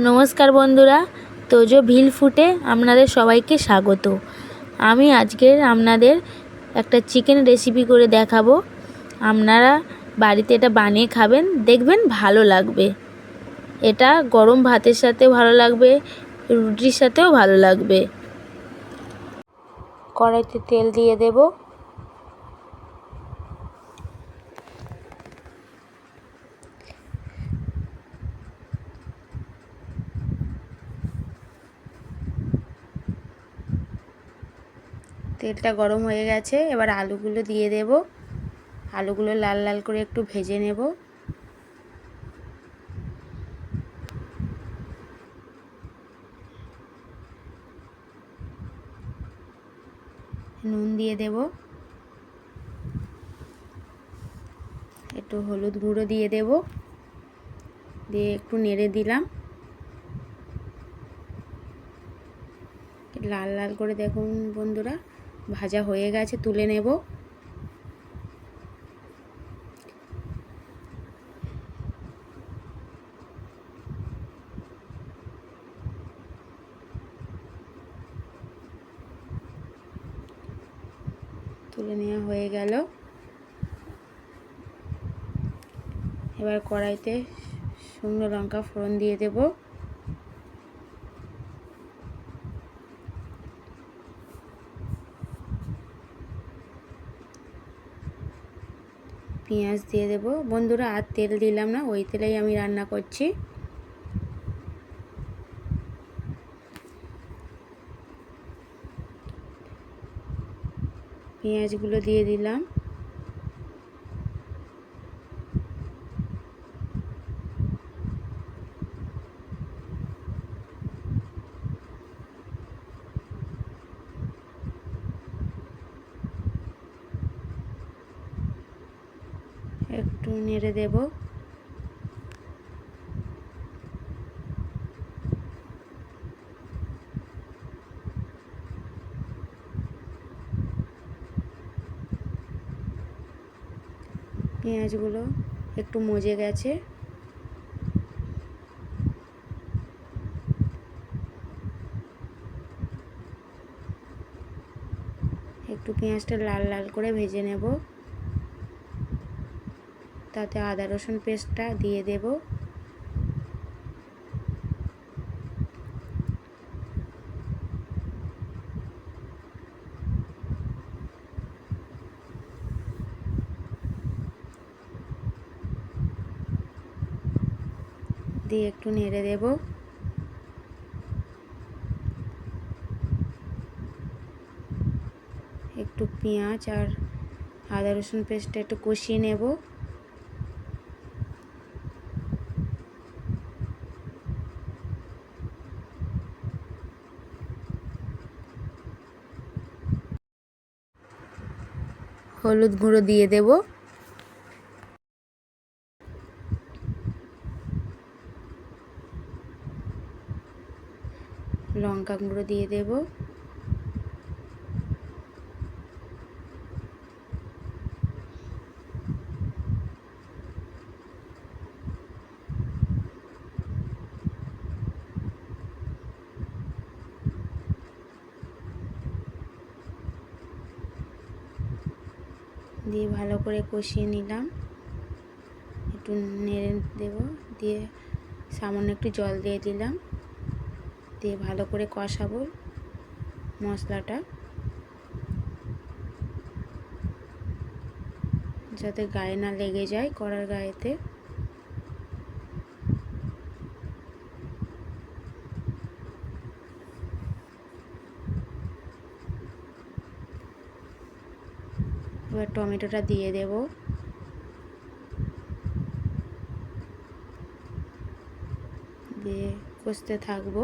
নমস্কার বন্ধুরা, তোজো ভিল ফুটে আপনাদের সবাইকে স্বাগত। আমি আজকের আপনাদের একটা চিকেন রেসিপি করে দেখাবো। আপনারা বাড়িতে এটা বানিয়ে খাবেন, দেখবেন ভালো লাগবে। এটা গরম ভাতের সাথেও ভালো লাগবে, রুটির সাথেও ভালো লাগবে। কড়াইতে তেল দিয়ে দেবো। তেলটা গরম হয়ে গেছে, এবার আলুগুলো দিয়ে দেব। আলুগুলো লাল লাল করে একটু ভেজে নেব। নুন দিয়ে দেব। একটু হলুদ গুঁড়ো দিয়ে দেব। দিয়ে একটু নেড়ে দিলাম। লাল লাল করে দেখুন বন্ধুরা। ভাজা হয়ে গেছে, তুলে নেব। তুলে নেওয়া হয়ে গেল। এবার কড়াইতে শুকনো লঙ্কা ফোড়ন দিয়ে দেবো। পেঁয়াজ দিয়ে দেব। বন্ধুরা, আর তেল দিলাম না, ওই তেলেই আমি রান্না করছি। পেঁয়াজগুলো দিয়ে দিলাম একটু নেড়ে দেব। পেঁয়াজগুলো একটু মজে গেছে। একটু পেঁয়াজটা লাল লাল করে ভেজে নেব। তাতে আদা, রসুন পেস্টটা দিয়ে দেব। দিয়ে একটু নেড়ে দেব। একটু পেঁয়াজ আর আদা, রসুন পেস্টটা একটু কষিয়ে নেব। হলুদ গুঁড়ো দিয়ে দেব। লঙ্কা গুঁড়ো দিয়ে দেব। দিয়ে ভালো করে কষিয়ে নিলাম। একটু নেড়ে দেব, দিয়ে সামান্য একটু জল দিয়ে দিলাম। দিয়ে ভালো করে কষাবো মশলাটা। যাতে গায়ে না লেগে যায় কড়ার গায়েতে। এবার টমেটোটা দিয়ে দেব। দিয়ে কষতে থাকব।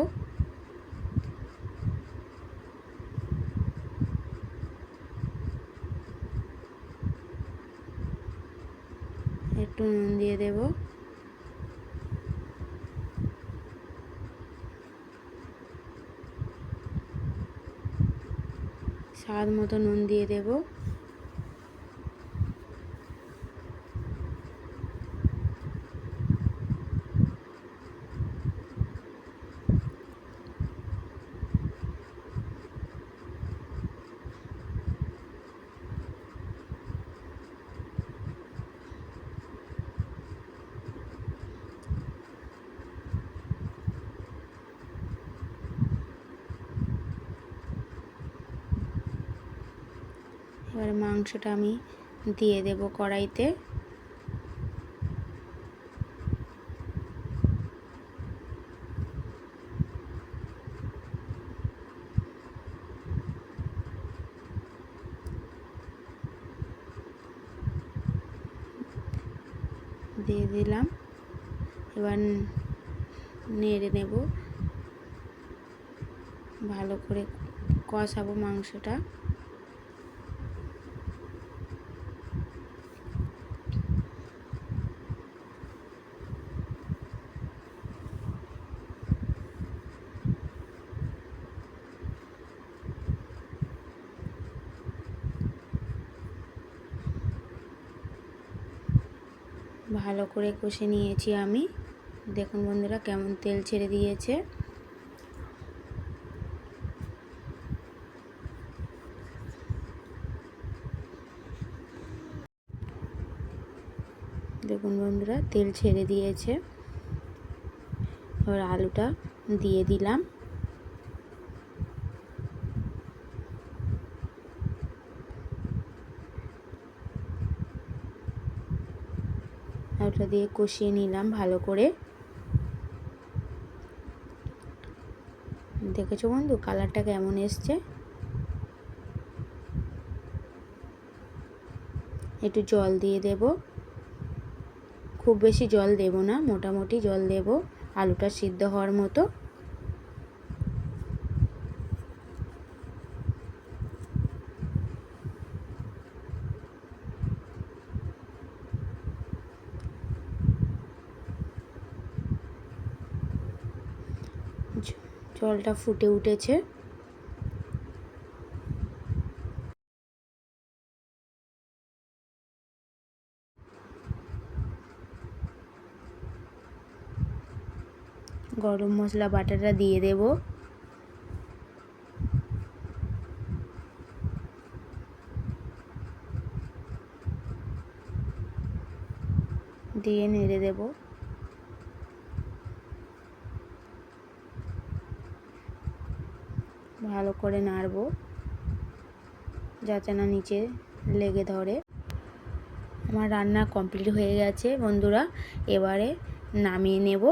একটু নুন দিয়ে দেব। স্বাদ মতো নুন দিয়ে দেবো। এবারে মাংসটা আমি দিয়ে দেব কড়াইতে। দিয়ে দিলাম। এবার নেড়ে নেব। ভালো করে কষাবো মাংসটা। ভালো করে কষে নিয়েছি আমি। দেখুন বন্ধুরা কেমন তেল ছেড়ে দিয়েছে। দেখুন বন্ধুরা তেল ছেড়ে দিয়েছে। এবার আলুটা দিয়ে দিলাম। আলুটা দিয়ে কষিয়ে নিলাম ভালো করে। দেখেছ বন্ধু কালারটা কেমন এসছে? একটু জল দিয়ে দেব। খুব বেশি জল দেব না, মোটামুটি জল দেব। আলুটা সিদ্ধ হওয়ার মতো। জলটা ফুটে উঠেছে। গরম মশলা বাটাটা দিয়ে দেব। দিয়ে নেড়ে দেবো। ভালো করে নাড়ব, যাতে না নিচে লেগে ধরে। আমার রান্না কমপ্লিট হয়ে গেছে বন্ধুরা, এবারে নামিয়ে নেব।